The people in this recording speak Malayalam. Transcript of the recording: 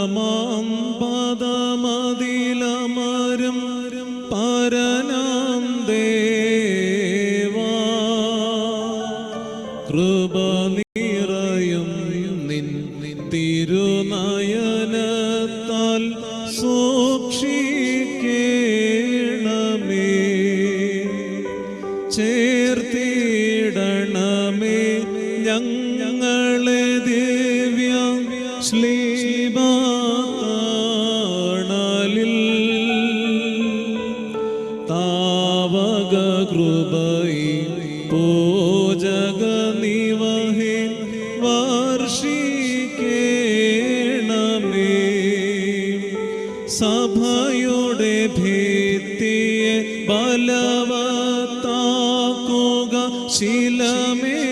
പദമാം പദമതിലമരം പരനാം ദേവാ. കൃപ നിറയും നിൻ തിരുനയനത്താൽ സൂക്ഷിക്കേണമേ. ചേർത്തിടണമേ ഞങ്ങളെ ദിവ്യ ശ്ലീബ താവക കൃപൈ പൂജക നിവഹി വർഷിക്കേണമേ. സഭയുടെ ഭിത്തിയെ ബലവത്താക്കുക ശിലമേ